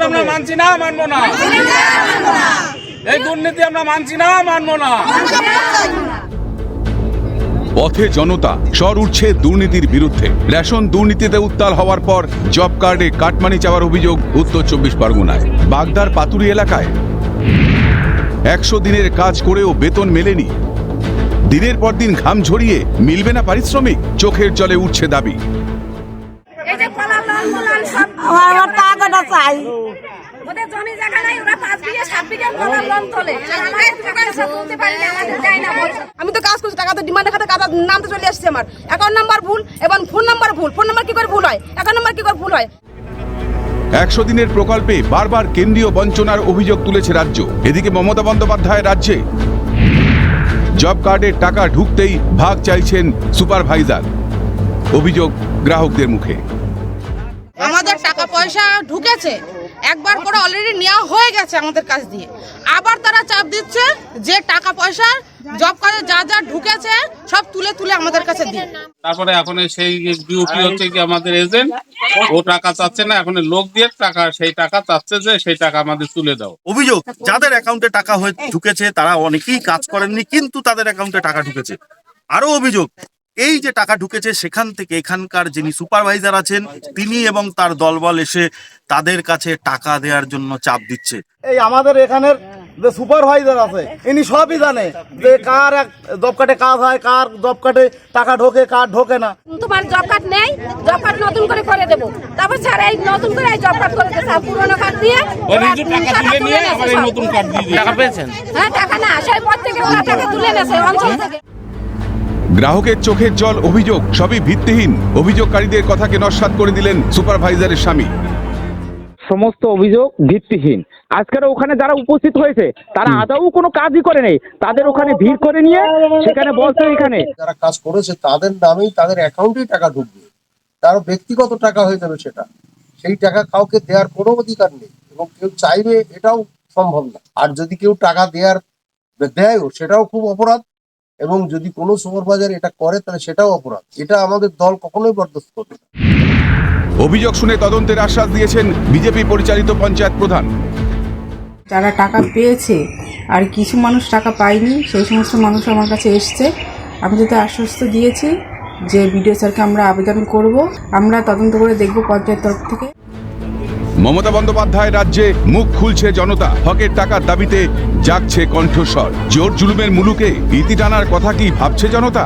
দুর্নীতিবাদ আমরা মানছি না, মানবো না। এই দুর্নীতি আমরা মানছি না, মানবো না। পথে জনতা, স্বর উঠছে দুর্নীতির বিরুদ্ধে। রেশন দুর্নীতিতে উত্তাল হওয়ার পর জব কার্ডে কাটমানি চাওয়ার অভিযোগ উত্তর চব্বিশ পরগনায়। বাগদার পাতুরি এলাকায়। একশো দিনের কাজ করেও বেতন মেলেনি। দিনের পর দিন ঘাম ঝরিয়ে মিলবে না পারিশ্রমিক, চোখের জলে উঠছে দাবি। আমার টাকাটা চাই। ওদের জমি জায়গা নাই ওরা পাঁচ বিঘে সাত বিঘে কলার লন তোলে। আর আমাদের টাকা এসে তুলতে পারি না আমাদের দেয় না বলছে আমি তো কাজ করছি টাকা তো ডিমান্ডের খাতে কাজ নাম তো চলে আসছে আমার। অ্যাকাউন্ট নাম্বার ভুল এবং ফোন নাম্বার ভুল। ফোন নাম্বার কি করে ভুল হয়? অ্যাকাউন্ট নাম্বার কি করে ভুল হয়? একশো দিনের প্রকল্পে বারবার কেন্দ্রীয় বঞ্চনার অভিযোগ তুলেছে রাজ্য। এদিকে মমতা বন্দ্যোপাধ্যায় রাজ্যে জব কার্ডের টাকা ঢুকতেই ভাগ চাইছেন সুপারভাইজার। অভিযোগ গ্রাহকদের মুখে। আমাদের টাকা পয়সা ঢুকেছে। একবার করে অলরেডি নেওয়া হয়ে গেছে আমাদের কাছ দিয়ে। আবার তারা চাপ দিচ্ছে যে টাকা পয়সা জব কার্ডে যা যা ঢুকেছে সব তুলে তুলে আমাদের কাছে দিন তারপরে এখন সেই বিউটি হচ্ছে কি আমাদের এজেন্ট ও টাকা চাচ্ছে না এখন লোক দিয়ে টাকা সেই টাকা চাচ্ছে যে সেই টাকা আমাদের তুলে দাও। অভিযোগ যাদের অ্যাকাউন্টে টাকা হয়ে ঢুকেছে তারা অনেকেই কাজ করেননি কিন্তু তাদের অ্যাকাউন্টে টাকা ঢুকেছে। আরও অভিযোগ এই যে টাকা ঢুকেছে সেখান থেকে এখানকার যিনি সুপারভাইজার আছেন তিনি এবং তার দলবল এসে তাদের কাছে টাকা দেওয়ার জন্য চাপ দিচ্ছে। এই আমাদের এখানের যে সুপারভাইজার আছে ইনি সবই জানে যে কার এক জব কার্ডে কাজ হয় কার জব কার্ডে টাকা ঢোকে কার ঢোকে না। তোমার জব কার্ড নেই জব কার্ড নতুন করে করে দেবো। তারপর স্যার এই নতুন করে এই জব কার্ড করে দেবে। স্যার পুরোনো কার্ড দিয়ে ও নিজে টাকা তুলে নিয়ে আবার এই নতুন কার্ড দিয়ে টাকা পেয়েছেন? হ্যাঁ টাকা না সেই পর থেকে ওরা টাকা তুলে নেছে অঞ্চল থেকে। গ্রাহকের চোখের জল অভিযোগ সবই ভিত্তিহীন। অভিযোগকারীদের কথাকে নস্বাত করে দিলেন সুপারভাইজারের স্বামী। সমস্ত অভিযোগ ভিত্তিহীন। আজকের ওখানে যারা উপস্থিত হয়েছে তারা আদৌ কোনো কাজই করে নেই। তাদের ওখানে ভিড় করে নিয়ে সেখানে বলছে এখানে। যারা কাজ করেছে তাদের নামেই তাদের অ্যাকাউন্টেই টাকা ঢুকবে। তার ব্যক্তিগত টাকা হয়ে যাবে সেটা। সেই টাকা কাউকে দেওয়ার কোনো অধিকার নেই এবং কেউ চাইবে এটাও সম্ভব না। আর যদি কেউ টাকা দেওয়ার দেয়ও সেটাও খুব অপরাধ। এবং যদি কোনো সুপারভাইজার এটা করে তাহলে সেটাও অপরাধ। এটা আমাদের দল কখনোই বরদাস্ত করবে না। অভিযোগ শুনে তদন্তের আশ্বাস দিয়েছেন বিজেপি পরিচালিত পঞ্চায়েত প্রধান। যারা টাকা পেয়েছে আর কিছু মানুষ টাকা পায়নি সেই সমস্ত মানুষ আমার কাছে এসছে। আমি যাতে আশ্বস্ত দিয়েছি যে বিডিও স্যারকে আমরা আবেদন করব আমরা তদন্ত করে দেখব পঞ্চায়েত তরফ থেকে। মমতা বন্দ্যোপাধ্যায় রাজ্যে মুখ খুলছে জনতা। হকের টাকার দাবিতে জাগছে কণ্ঠস্বর। জোর জুলুমের মুলুকে ইতি টানার কথা কি ভাবছে জনতা?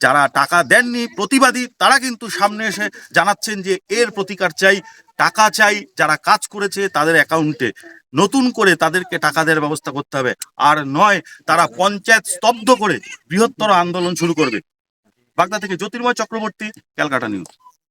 যারা টাকা দেননি, প্রতিবাদী, তারা কিন্তু সামনে এসে জানাচ্ছেন যে এর প্রতিকার চাই, টাকা চাই, যারা কাজ করেছে তাদের অ্যাকাউন্টে নতুন করে তাদেরকে টাকা দেওয়ার ব্যবস্থা করতে হবে। আর নয়, তারা পঞ্চায়েত স্তব্ধ করে বৃহত্তর আন্দোলন শুরু করবে। বাগদা থেকে জ্যোতির্ময় চক্রবর্তী, ক্যালকাটা নিউজ।